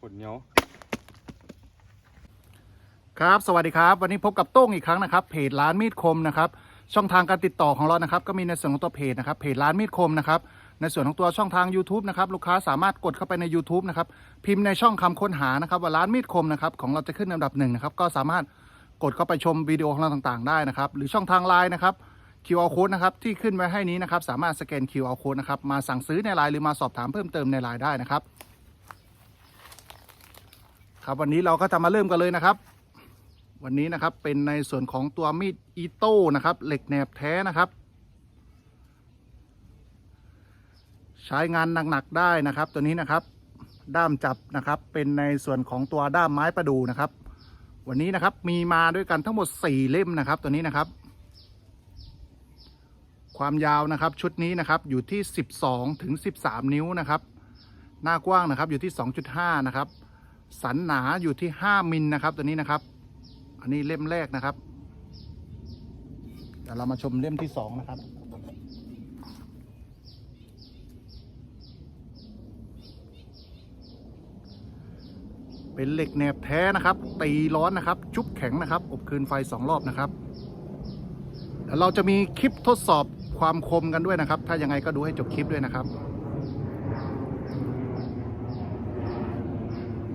ขนเหนียวครับสวัสดีครับ วันนี้พบกับโต้งอีกครั้งนะครับเพจร้านมีดคมนะครับช่องทางการติดต่อของเรานะครับ ก็มีในส่วนของตัวเพจนะครับเพจร้านมีดคมนะครับในส่วนของตัวช่องทาง YouTube นะครับลูกค้าสามารถกดเข้าไปใน YouTube นะครับพิมพ์ในช่องคำค้นหานะครับว่าร้านมีดคมนะครับของเราจะขึ้นอันดับหนึ่งนะครับก็สามารถกดเข้าไปชมวิดีโอของเราต่างๆ ได้นะครับ หรือช่องทางไลน์นะครับ QR code นะครับที่ขึ้นไว้ให้นี้นะครับสามารถสแกน QR code นะครับมาสั่งซื้อในไลน์หรือมาสอบถามเพิ่มเติมในไลน์ได้นะครับ ครับ วันนี้เราก็จะมาเริ่มกันเลยนะครับ วันนี้นะครับเป็นในส่วนของตัวมีดอีโต้นะครับ เหล็กแหนบแท้นะครับ ใช้งานหนักๆได้นะครับ ตัวนี้นะครับ ด้ามจับนะครับเป็นในส่วนของตัวด้ามไม้ประดูนะครับ วันนี้นะครับมีมาด้วยกันทั้งหมด 4 เล่มนะครับ ตัวนี้นะครับ ความยาวนะครับชุดนี้นะครับอยู่ที่ 12ถึง13 นิ้วนะครับ หน้ากว้างนะครับอยู่ที่ 2.5 นะครับ สันหนาอยู่ที่5มิลนะครับ ตัวนี้นะครับ อันนี้เล่มแรกนะครับเดี๋ยวเรามาชมเล่มที่สองนะครับเป็นเหล็กแหนบแท้นะครับ ตีร้อนนะครับ ชุบแข็งนะครับ อบคืนไฟสองรอบนะครับเดี๋ยวเราจะมีคลิปทดสอบความคมกันด้วยนะครับ ถ้ายังไงก็ดูให้จบคลิปด้วยนะครับ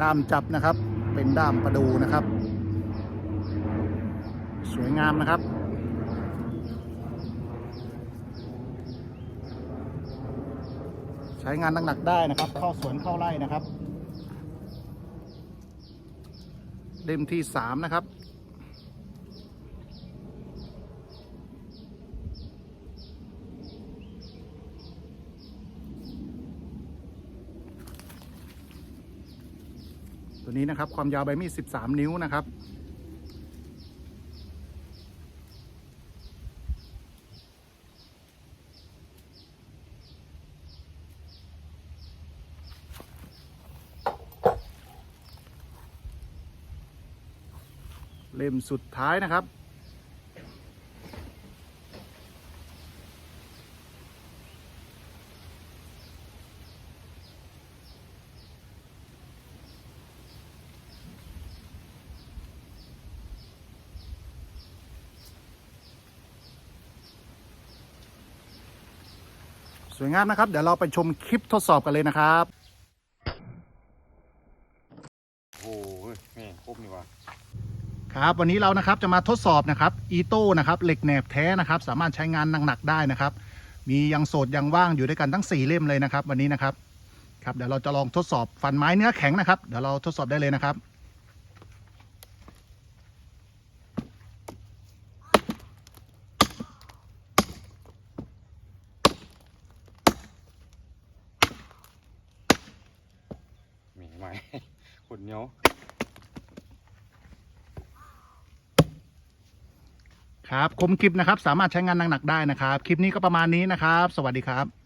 ด้ามจับนะครับ เป็นด้ามประดูนะครับ สวยงามนะครับใช้งานหนักๆได้นะครับ เข้าสวนเข้าไร่นะครับ เล่มที่สามนะครับ ตัวนี้นะครับ ความยาวใบมีด 13 นิ้วนะครับ เล่มสุดท้ายนะครับ สวยงามนะครับ เดี๋ยวเราไปชมคลิปทดสอบกันเลยนะครับโอ้โหแม่งครบนี่ว่ะครับวันนี้เรานะครับจะมาทดสอบนะครับอีโต้นะครับเหล็กแหนบแท้นะครับ สามารถใช้งานหนักๆได้นะครับ มียังโสดยังว่างอยู่ด้วยกันทั้ง 4 เล่มเลยนะครับ วันนี้นะครับครับเดี๋ยวเราจะลองทดสอบฟันไม้เนื้อแข็งนะครับเดี๋ยวเราทดสอบได้เลยนะครับ แม่งใหม่ขนเหนียวครับคมคลิปนะครับ สามารถใช้งานหนักๆได้นะครับ คลิปนี้ก็ประมาณนี้นะครับ สวัสดีครับ